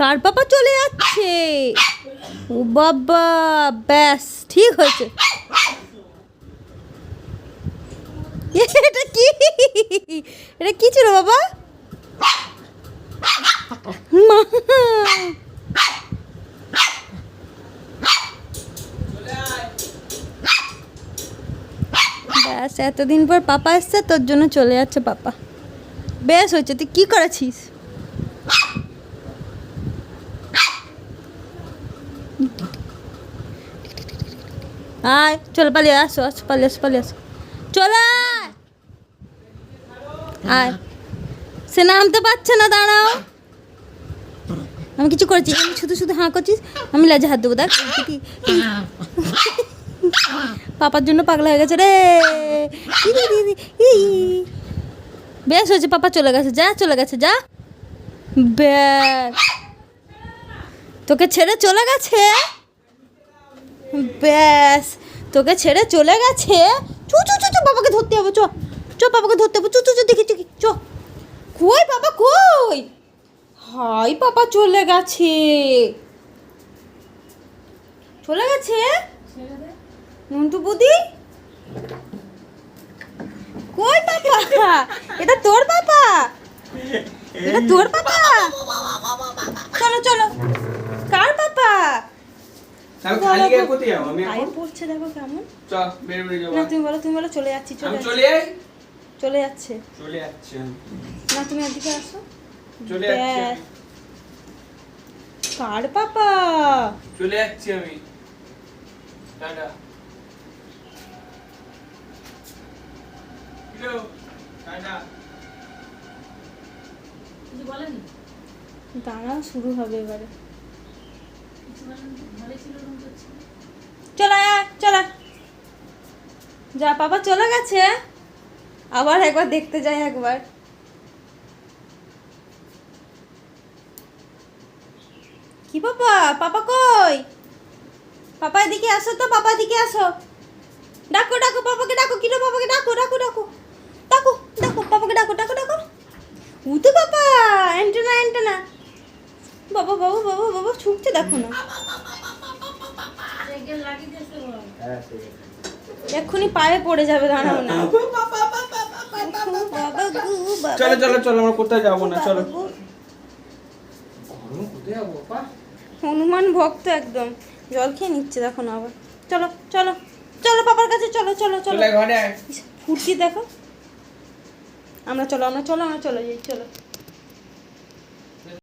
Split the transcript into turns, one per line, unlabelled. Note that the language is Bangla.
কার বাবা চলে যাচ্ছে? ও বাবা, ব্যাস, ঠিক হয়েছে। এটা কি? এটা কি ছিল বাবা? মা। ব্যাস, এতদিন পর পাপা এসছে, তোর জন্য চলে যাচ্ছে পাপা। বেশ হয়েছে, তুই কি করেছিস? আয়, চলো পালিয়ে আসো আসো, পালিয়ে আসো পালিয়ে আসো। চলে আয়। সে নামতে পারছে না, দাঁড়াও। আমি কিছু করেছি, আমি শুধু শুধু হাঁ করছিস, আমি লাজে হাত দেবো, দেখ। পাপার জন্য পাগলা হয়ে গেছে রে। বেশ হয়েছে, পাপা চলে গেছে, যা, চলে গেছে, যা। ব্যাস তোকে ছেড়ে চলে গেছে? ব্যাস, তোকে ছেড়ে চলে গেছে। চু চু চু চু, বাবাকে ধরতে হবে, চ চ, বাবাকে ধরতে হবে, চু চু চু, দেখি দেখি, চ। কই বাবা, কই? হাই বাবা, চলে গেছে। চলে গেছে? নন্টু বুদি? কই বাবা? এটা তোর বাবা? এটা তোর পাপা
তাহলে খালি গায়ে কোথায় যাব? আমি এখন
পড়ছে দেখো কেমন।
চ বের বেরিয়ে যাব।
না তুমি বলো তুমি বলো চলে যাচ্ছি চলে
চলে যাই?
চলে যাচ্ছে।
চলে যাচ্ছি
না তুমি এদিকে আসো।
চলে যাচ্ছি
কার পাপা?
চলে যাচ্ছি আমি। টাটা। কিলো টাটা।
কিছু বলেনি?
দাঁড়াও শুরু হবে এবারে।
কিছু বলেনি? ভালোই ছিল ওরকম করছে
চলে আয় চলে যা পাপা চলে গেছে। আবার একবার দেখতে যাই একবার। কি পাপা পাপা কই? পাপা এদিকে আসো তো পাপা এদিকে আসো। ডাকো ডাকো পাপাকে ডাকো কিলো পাপাকে ডাকো ডাকো ডাকো। ডাকো ডাকো পাপাকে ডাকো ডাকো ডাকো। উ তো পাপা এন্টেনা এন্টেনা বাবা বাবা বাবা বাবা ছুটছে দেখো না। এক্ষুনি পায়ে পড়ে যাবে দাঁড়াও না।
চলো চলো চলো আমরা কোথায় যাব না? চলো।
হনুমান ভক্ত একদম। জল খেয়ে নিচ্ছে দেখো না আবার। চলো চলো চলো পাপার কাছে চলো চলো চলো। ফুর্তি দেখো। আমরা চলো আমরা চলো আমরা চলো যাই চলো।